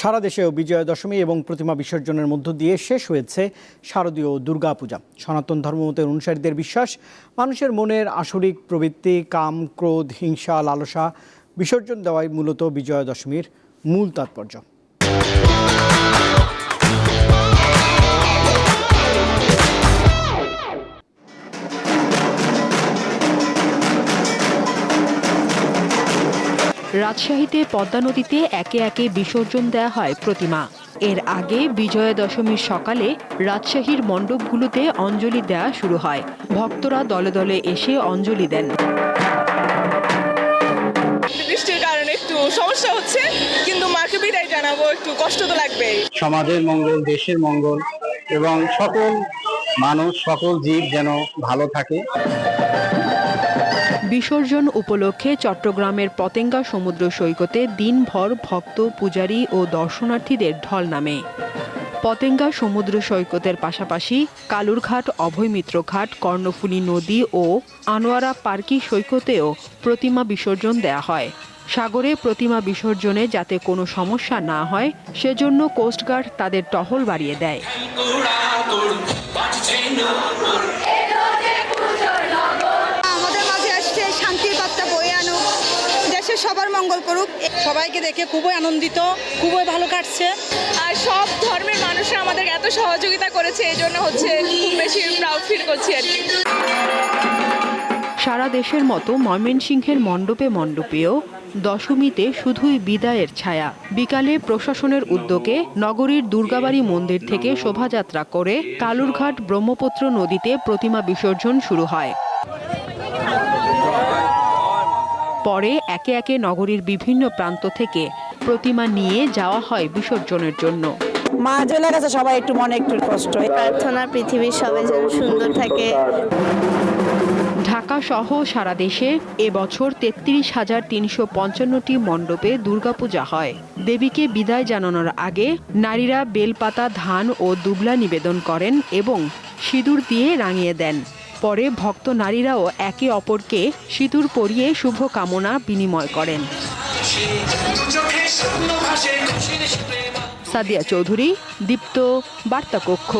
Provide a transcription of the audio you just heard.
সারা দেশেও বিজয়া দশমী এবং প্রতিমা বিসর্জনের মধ্য দিয়ে শেষ হয়েছে শারদীয় দুর্গাপূজা। সনাতন ধর্মমতের অনুসারীদের বিশ্বাস, মানুষের মনের আসরিক প্রবৃত্তি, কাম, ক্রোধ, হিংসা, লালসা বিসর্জন দেওয়াই মূলত বিজয়া দশমীর মূল তাৎপর্য। রাজশাহীতে পদ্মা নদীতে একে একে বিসর্জন দেয়া হয় প্রতিমা। এর আগে বিজয়া দশমীর সকালে রাজশাহীর মণ্ডপগুলোতে অঞ্জলি দেয়া শুরু হয়। ভক্তরা দলে দলে এসে অঞ্জলি দেন। বৃষ্টির কারণে একটু সমস্যা হচ্ছে কিন্তু মাকে বিদায় জানাব একটু কষ্ট তো লাগবেই। সমাজের মঙ্গল দেশের মঙ্গল এবং সকল মানুষ সকল জীব যেন ভালো থাকে। বিসর্জন উপলক্ষে চট্টগ্রামের পতেঙ্গা সমুদ্র সৈকতে দিনভর ভক্ত, পূজারী ও দর্শনার্থীদের ঢল নামে। পতেঙ্গা সমুদ্র সৈকতের পাশাপাশি কালুরঘাট, অভয়মিত্র ঘাট, কর্ণফুলী নদী ও আনোয়ারা পার্কি সৈকতেও প্রতিমা বিসর্জন দেয়া হয়। সাগরে প্রতিমা বিসর্জনে যাতে কোনো সমস্যা না হয়, সেজন্য কোস্টগার্ড তাদের টহল বাড়িয়ে দেয়। বার্তা বয়ে আনুক দেশের সবার মঙ্গল করুক। সবাইকে দেখে খুবই আনন্দিত খুবই ভালো কাটছে। আর সব ধর্মের মানুষরা আমাদের এত সহযোগিতা করেছে এই জন্য হচ্ছে খুব বেশি প্রাউড ফিল করছি আর কি। সারা দেশের মতো ময়মনসিংহের মণ্ডপে মণ্ডপেও দশমীতে শুধুই বিদায়ের ছায়া। বিকালে প্রশাসনের উদ্যোগে নগরীর দুর্গাবাড়ি মন্দির থেকে শোভাযাত্রা করে কালুরঘাট ব্রহ্মপুত্র নদীতে প্রতিমা বিসর্জন শুরু হয়। পরে একে একে নগরীর বিভিন্ন প্রান্ত থেকে প্রতিমা নিয়ে যাওয়া হয় বিসর্জনের জন্য। মা চলে গেছে সবাই একটু মনে একটু কষ্ট। প্রার্থনা পৃথিবীর সবাই যেন সুন্দর থাকে। ঢাকা সহ সারা দেশে এবছর তেত্রিশ হাজার তিনশো পঞ্চান্নটি মণ্ডপে দুর্গাপূজা হয়। দেবীকে বিদায় জানানোর আগে নারীরা বেলপাতা ধান ও দুবলা নিবেদন করেন এবং সিঁদুর দিয়ে রাঙিয়ে দেন। পরে ভক্ত নারীরাও একে অপরকে সিঁদুর পরিয়ে শুভ কামনা বিনিময় করেন। সাদিয়া চৌধুরী, দীপ্ত বার্তা কক্ষ